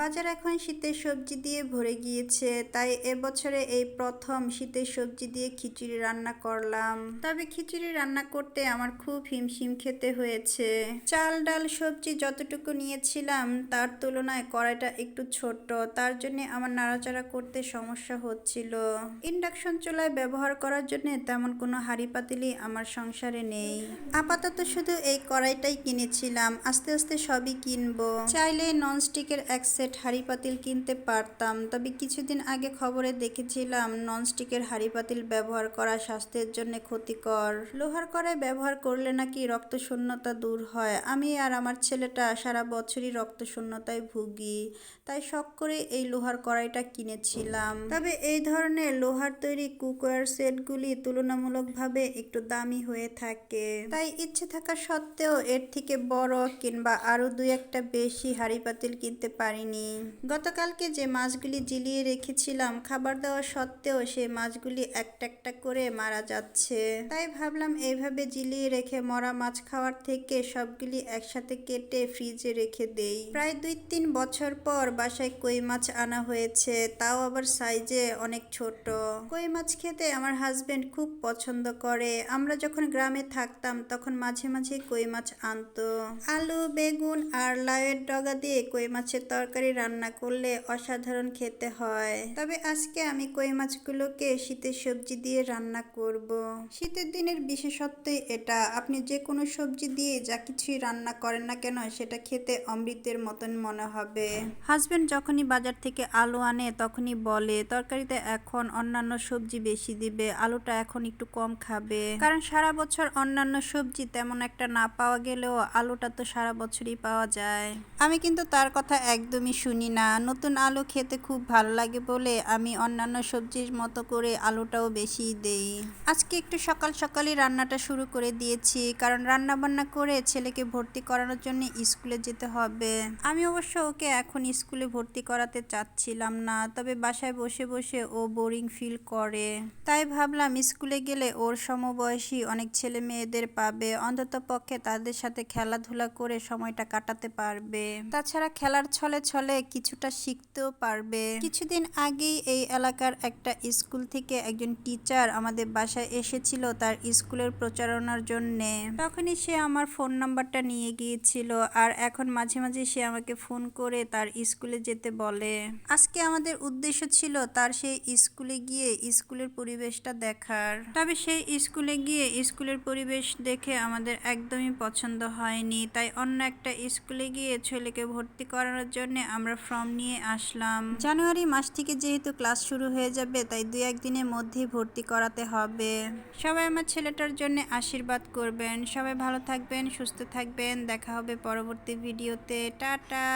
বাজার এখন শীতের সবজি দিয়ে ভরে গিয়েছে, তাই এবছরে এই প্রথম শীতের সবজি দিয়ে খিচুড়ি রান্না করলাম। তবে খিচুড়ি রান্না করতে আমার খুব হিমশিম খেতে হয়েছে। চাল, ডাল, সবজি যতটুকু নিয়েছিলাম, তার তুলনায় কড়াইটা একটু ছোট, তার জন্য আমার নাড়াচাড়া করতে সমস্যা হচ্ছিল। ইন্ডাকশন চুলায় ব্যবহার করার জন্য তেমন কোনো হাঁড়ি পাতিলই আমার সংসারে নেই। আপাতত শুধু এই কড়াইটাই কিনেছিলাম, আস্তে আস্তে সবই কিনবো। চাইলে ননস্টিকের এক সেট হাঁড়ি পাতিল কিনতে পারতাম। তবে কিছুদিন আগে খবরে দেখেছিলাম, ননস্টিকের হাঁড়ি পাতিল ব্যবহার করা স্বাস্থ্যের জন্য ক্ষতিকর। লোহার কড়াই ব্যবহার করলে নাকি রক্ত শূন্যতা দূর হয়। আমি আর আমার ছেলেটা সারা বছরই রক্ত শূন্যতায় ভুগি, তাই শখ করে এই লোহার কড়াইটা কিনেছিলাম। তবে এই ধরনের লোহার তৈরি কুকওয়্যার সেটগুলি তুলনামূলকভাবে একটু দামি হয়ে থাকে। তাই ইচ্ছে থাকা সত্ত্বেও এর থেকে বড় কিংবা আরও দুই একটা বেশি হাঁড়ি পাতিল কিনতে পারিনি গতকালকে যে মাছগুলি জিলিয়ে রেখেছিলাম, খাবার দেওয়া সত্ত্বেও সেই মাছগুলি একটা একটা করে মারা যাচ্ছে। তাই ভাবলাম এইভাবে জিলিয়ে রেখে মরা মাছ খাওয়ার থেকে সবগুলি একসাথে কেটে ফ্রিজে রেখে দেই। প্রায় দুই তিন বছর পর বাসায় কই মাছ আনা হয়েছে, তাও আবার সাইজে অনেক ছোট। কই মাছ খেতে আমার হাজবেন্ড খুব পছন্দ করে। আমরা যখন গ্রামে থাকতাম, তখন মাঝে মাঝে কই মাছ আনতো। আলু, বেগুন আর লাউয়ের ডগা দিয়ে কই মাছের তরকারি রান্না করলে অসাধারণ খেতে হয়। তবে আজকে আমি কই মাছগুলোকে শীতের সবজি দিয়ে রান্না করব। শীতের দিনের বিশেষত্বই এটা, আপনি যে কোনো সবজি দিয়ে যা কিছুই রান্না করেন না কেন, সেটা খেতে অমৃতের মতন মনে হবে। হাজবেন্ড যখনই বাজার থেকে আলু আনে, তখনই বলে, তরকারিতে এখন অন্যান্য সবজি বেশি দিবে, আলুটা এখন একটু কম খাবে। কারণ সারা বছর অন্যান্য সবজি তেমন একটা না পাওয়া গেলেও আলুটা তো সারা বছরই পাওয়া যায়। আমি কিন্তু তার কথা একদমই শুনি না। নতুন আলু খেতে খুব ভালো লাগে বলে আমি অন্যান্য সবজির মতো করে আলুটাও বেশি দেই। আজকে একটু সকাল সকালই রান্নাটা শুরু করে দিয়েছি, কারণ রান্না বান্না করে ছেলেকে ভর্তি করানোর জন্য স্কুলে যেতে হবে। আমি অবশ্য ওকে এখন স্কুলে ভর্তি করাতে চাচ্ছিলাম না, তবে বাসায় বসে বসে ও বোরিং ফিল করে। তাই ভাবলাম স্কুলে গেলে ওর সমবয়সী অনেক ছেলে মেয়েদের পাবে অন্তত পক্ষে তাদের সাথে খেলাধুলা করে সময়টা কাটাতে পারবে। তাছাড়া খেলার ছলে ছলে কিছুটা শিখতেও পারবে। কিছুদিন আগেই এই এলাকার একটা স্কুল থেকে একজন টিচার আমাদের বাসায় এসেছিল তার স্কুলের প্রচারণার জন্যে। তখনই সে আমার ফোন নাম্বারটা নিয়ে গিয়েছিল আর এখন মাঝে মাঝে সে আমাকে ফোন করে তার স্কুলে যেতে বলে। আজকে আমাদের উদ্দেশ্য ছিল তার সেই স্কুলে গিয়ে স্কুলের পরিবেশটা দেখার। তবে সেই স্কুলে গিয়ে স্কুলের পরিবেশ দেখে আমাদের একদমই পছন্দ হয়নি। তাই অন্য একটা স্কুলে গিয়ে ছেলেকে ভর্তি করানোর জন্য আমরা ফর্ম নিয়ে আসলাম। জানুয়ারি মাস থেকে যেহেতু ক্লাস শুরু হয়ে যাবে, তাই দুই একদিনের মধ্যে ভর্তি করাতে হবে। সবাই আমার ছেলেটার জন্য আশীর্বাদ করবেন। সবাই ভালো থাকবেন, সুস্থ থাকবেন। দেখা হবে পরবর্তী ভিডিওতে টাটা!